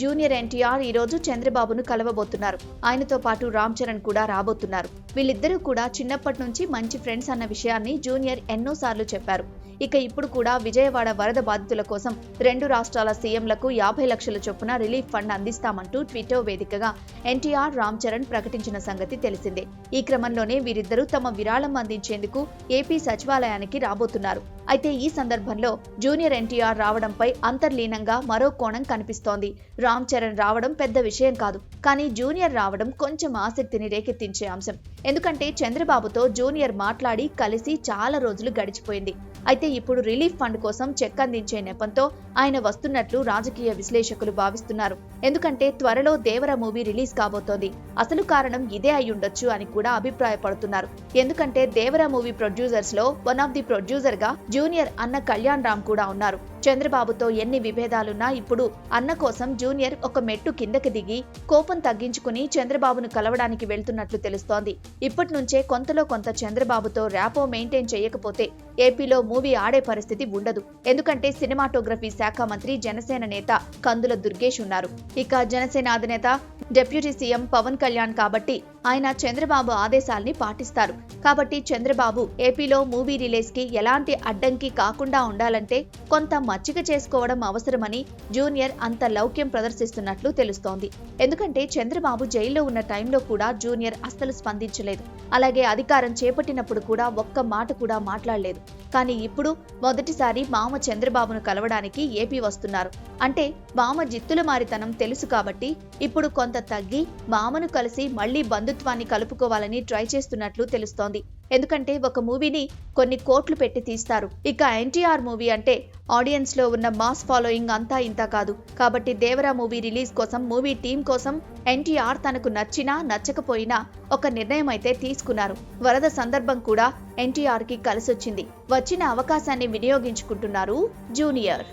Junior NTR ఈ రోజు చంద్రబాబును కలవబోతున్నారు. ఆయనతో పాటు రామ్ చరణ్ కూడా రాబోతున్నారు. వీళ్ళిద్దరూ కూడా చిన్నప్పటి నుంచి మంచి ఫ్రెండ్స్ అన్న విషయాన్ని జూనియర్ ఎన్నోసార్లు చెప్పారు. ఇక ఇప్పుడు కూడా విజయవాడ వరద బాధితుల కోసం రెండు రాష్ట్రాల సీఎంలకు యాభై లక్షల చొప్పున రిలీఫ్ ఫండ్ అందిస్తామంటూ ట్విట్టర్ వేదికగా ఎన్టీఆర్ రామ్ చరణ్ ప్రకటించిన సంగతి తెలిసిందే. ఈ క్రమంలోనే వీరిద్దరూ తమ విరాళం అందించేందుకు ఏపీ సచివాలయానికి రాబోతున్నారు. అయితే ఈ సందర్భంలో జూనియర్ ఎన్టీఆర్ రావడంపై అంతర్లీనంగా మరో కోణం కనిపిస్తోంది. రామ్ చరణ్ రావడం పెద్ద విషయం కాదు కానీ జూనియర్ రావడం కొంచెం ఆసక్తిని రేకెత్తించే అంశం. ఎందుకంటే చంద్రబాబుతో జూనియర్ మాట్లాడి కలిసి చాలా రోజులు గడిచిపోయింది. అయితే ఇప్పుడు రిలీఫ్ ఫండ్ కోసం చెక్ అందించే నెపంతో ఆయన వస్తున్నట్లు రాజకీయ విశ్లేషకులు భావిస్తున్నారు. ఎందుకంటే త్వరలో దేవర మూవీ రిలీజ్ కాబోతోంది. అసలు కారణం ఇదే అయి ఉండొచ్చు అని కూడా అభిప్రాయపడుతున్నారు. ఎందుకంటే దేవర మూవీ ప్రొడ్యూసర్స్లో వన్ ఆఫ్ ది ప్రొడ్యూసర్గా జూనియర్ అన్న కళ్యాణ్ రామ్ కూడా ఉన్నారు. చంద్రబాబుతో ఎన్ని విభేదాలున్నా ఇప్పుడు అన్న కోసం జూనియర్ ఒక మెట్టు కిందకి దిగి కోపం తగ్గించుకుని చంద్రబాబును కలవడానికి వెళ్తున్నట్లు తెలుస్తోంది. ఇప్పటి నుంచే కొంతలో కొంత చంద్రబాబుతో ర్యాపో మెయింటైన్ చేయకపోతే ఏపీలో మూవీ ఆడే పరిస్థితి ఉండదు. ఎందుకంటే సినిమాటోగ్రఫీ శాఖ మంత్రి జనసేన నేత కందుల దుర్గేష్ ఉన్నారు. ఇక జనసేన అధినేత డిప్యూటీ సీఎం పవన్ కళ్యాణ్ కాబట్టి ఆయన చంద్రబాబు ఆదేశాల్ని పాటిస్తారు. కాబట్టి చంద్రబాబు ఏపీలో మూవీ రిలీజ్కి ఎలాంటి అడ్డంకి కాకుండా ఉండాలంటే కొంత మచ్చిక చేసుకోవడం అవసరమని జూనియర్ అంత లౌక్యం ప్రదర్శిస్తున్నట్లు తెలుస్తోంది. ఎందుకంటే చంద్రబాబు జైల్లో ఉన్న టైంలో కూడా జూనియర్ అస్సలు స్పందించలేదు. అలాగే అధికారం చేపట్టినప్పుడు కూడా ఒక్క మాట కూడా మాట్లాడలేదు. కానీ ఇప్పుడు మొదటిసారి మామ చంద్రబాబును కలవడానికి ఏపీ వస్తున్నారు. అంటే మామ జిత్తుల మారితనం తెలుసు కాబట్టి ఇప్పుడు కొంత తగ్గి మామను కలిసి మళ్ళీ బంధుత్వాన్ని కలుపుకోవాలని ట్రై చేస్తున్నట్లు తెలుస్తోంది. ఎందుకంటే ఒక మూవీని కొన్ని కోట్లు పెట్టి తీస్తారు. ఇక ఎన్టీఆర్ మూవీ అంటే ఆడియన్స్లో ఉన్న మాస్ ఫాలోయింగ్ అంతా ఇంత కాదు. కాబట్టి దేవరా మూవీ రిలీజ్ కోసం మూవీ టీం కోసం ఎన్టీఆర్ తనకు నచ్చినా నచ్చకపోయినా ఒక నిర్ణయం అయితే తీసుకున్నారు. వరద సందర్భం కూడా ఎన్టీఆర్కి కలిసొచ్చింది. వచ్చిన అవకాశాన్ని వినియోగించుకుంటున్నారు జూనియర్.